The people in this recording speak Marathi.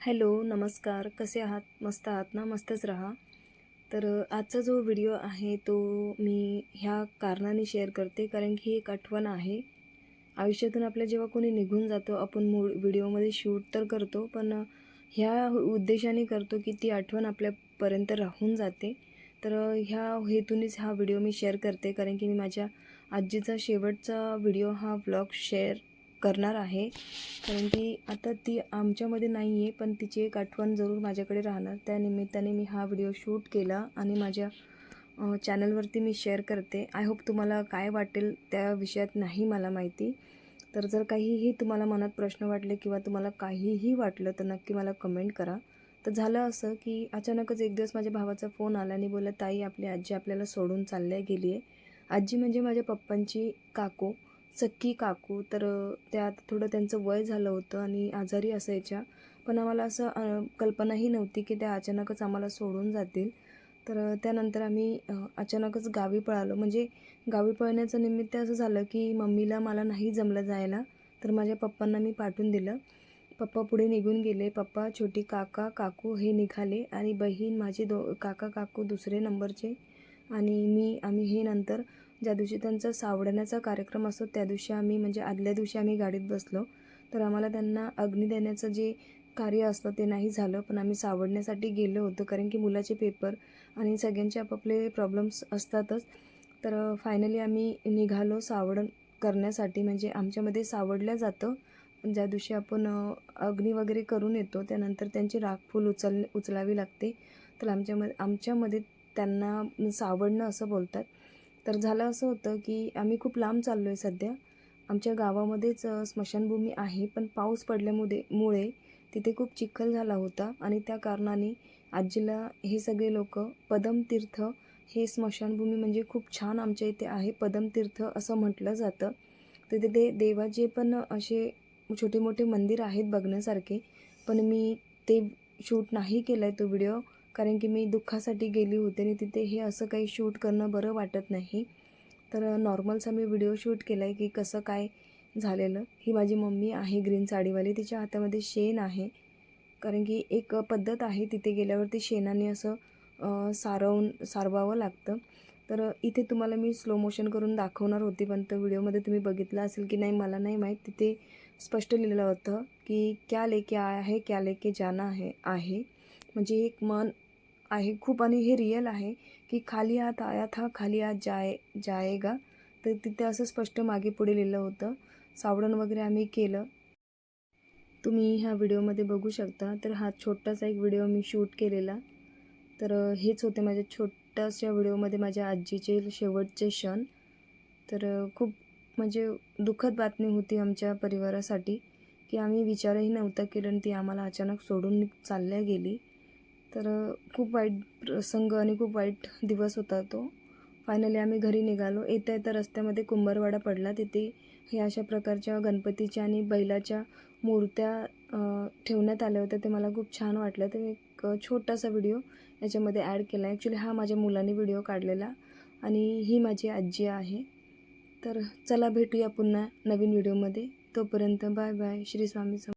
हॅलो नमस्कार. कसे आहात? मस्त आहात ना? मस्तच राहा. तर आजचा जो व्हिडिओ आहे तो मी ह्या कारणाने शेअर करते. कारण की ही एक आठवण आहे. आयुष्यातून आपल्या जेव्हा कोणी निघून जातो आपण मूळ व्हिडिओमध्ये शूट तर करतो पण ह्या उद्देशाने करतो की ती आठवण आपल्यापर्यंत राहून जाते. तर ह्या हेतूनेच हा व्हिडिओ मी शेअर करते. कारण की मी माझ्या आजीचा शेवटचा व्हिडिओ हा व्लॉग शेअर करणार आहे. कारण की आता ती आमच्यामध्ये नाही आहे पण तिची एक आठवण जरूर माझ्याकडे राहणार. त्या निमित्ताने मी हा व्हिडिओ शूट केला आणि माझ्या चॅनलवरती मी शेअर करते. आय होप तुम्हाला काय वाटेल त्या विषयात नाही मला माहिती. तर जर काहीही तुम्हाला मनात प्रश्न वाटले किंवा तुम्हाला काहीही वाटलं तर नक्की मला कमेंट करा. तर झालं असं की अचानकच एक दिवस माझ्या भावाचा फोन आला आणि बोला ताई आपली आजी आपल्याला सोडून चालल्या गेली आहे आजी म्हणजे माझ्या पप्पांची काकू. सख्खी काकू तर त्यात थोडं त्यांचं वय झालं होतं आणि आजारी असायच्या. पण आम्हाला असं कल्पनाही नव्हती की त्या अचानकच आम्हाला सोडून जातील. तर त्यानंतर आम्ही अचानकच गावी पळालो. म्हणजे गावी पळण्याचं निमित्त असं झालं की मम्मीला मला नाही जमलं जायला तर माझ्या पप्पांना मी पाठवून दिलं. पप्पा पुढे निघून गेले. पप्पा छोटी काका काकू हे निघाले आणि बहीण माझी दो काका काकू दुसरे नंबरचे आणि मी आम्ही हे नंतर ज्या दिवशी त्यांचा सावडण्याचा कार्यक्रम असतो त्या दिवशी आम्ही म्हणजे आदल्या दिवशी आम्ही गाडीत बसलो. तर आम्हाला त्यांना अग्नी देण्याचं जे कार्य असतं ते नाही झालं. पण आम्ही सावडण्यासाठी गेलो होतो कारण की मुलाचे पेपर आणि सगळ्यांचे आपापले प्रॉब्लेम्स असतातच. तर फायनली आम्ही निघालो सावडण करण्यासाठी. म्हणजे आमच्यामध्ये सावडलं जातं. ज्या दिवशी आपण अग्नी वगैरे करून येतो त्यानंतर त्यांची राखफूल उचल उचलावी लागते. तर आमच्यामध्ये आमच्यामध्ये त्यांना सावडणं असं बोलतात. तर झालं असं होतं की आम्ही खूप लांब चाललो आहे सध्या. आमच्या गावामध्येच स्मशानभूमी आहे पण पाऊस पडल्यामुळे मुळे तिथे खूप चिखल झाला होता आणि त्या कारणाने आजीला हे सगळे लोक पदमतीर्थ हे स्मशानभूमी म्हणजे खूप छान आमच्या इथे आहे पदमतीर्थ असं म्हटलं जातं. तर तिथे देवाचे पण असे छोटे मोठे मंदिर आहेत बघण्यासारखे पण मी ते शूट नाही केलं आहे तो व्हिडिओ. कारण की मी दुःखासाठी गेली होते आणि तिथे हे असं काही शूट करणं बरं वाटत नाही. तर नॉर्मलचा मी व्हिडिओ शूट केला आहे की कसं काय झालेलं. ही माझी मम्मी आहे ग्रीन साडीवाली. तिच्या हातामध्ये शेण आहे. कारण की एक पद्धत आहे तिथे गेल्यावरती शेणाने असं सारवून सारवावं लागतं. तर इथे तुम्हाला मी स्लो मोशन करून दाखवणार होती पण तो व्हिडिओमध्ये तुम्ही बघितलं असेल की नाही मला नाही माहीत. तिथे स्पष्ट लिहिलेलं होतं की क्या लेके आया है क्या लेके जाना है आहे. म्हणजे एक मन आहे खूप आणि हे रिअल आहे की खाली हात आया था खाली हात जाय जाएगा तर तिथे असं स्पष्ट मागे पुढे लिहिलं होतं. सावडण वगैरे आम्ही केलं. तुम्ही ह्या व्हिडिओमध्ये बघू शकता. तर हा छोटासा एक व्हिडिओ मी शूट केलेला. तर हेच होते माझ्या छोट्याशा व्हिडिओमध्ये माझ्या आजीचे शेवटचे क्षण. तर खूप म्हणजे दुःखद बातमी होती आमच्या परिवारासाठी की आम्ही विचारही नव्हता केला आणि ती आम्हाला अचानक सोडून चालल्या गेली. तर खूप वाईट प्रसंग आणि खूप वाईट दिवस होता तो. फायनली आम्ही घरी निघालो. येता येता रस्त्यामध्ये कुंभारवाडा पडला. तिथे हे अशा प्रकारच्या गणपतीच्या आणि बैलाच्या मूर्त्या ठेवण्यात आल्या होत्या. ते मला खूप छान वाटलं. तर मी एक छोटासा व्हिडिओ याच्यामध्ये ॲड केला. ॲक्च्युली हा माझ्या मुलाने व्हिडिओ काढलेला आणि ही माझी आजी आहे. तर चला भेटूया पुन्हा नवीन व्हिडिओमध्ये. तोपर्यंत बाय बाय. श्री स्वामी सम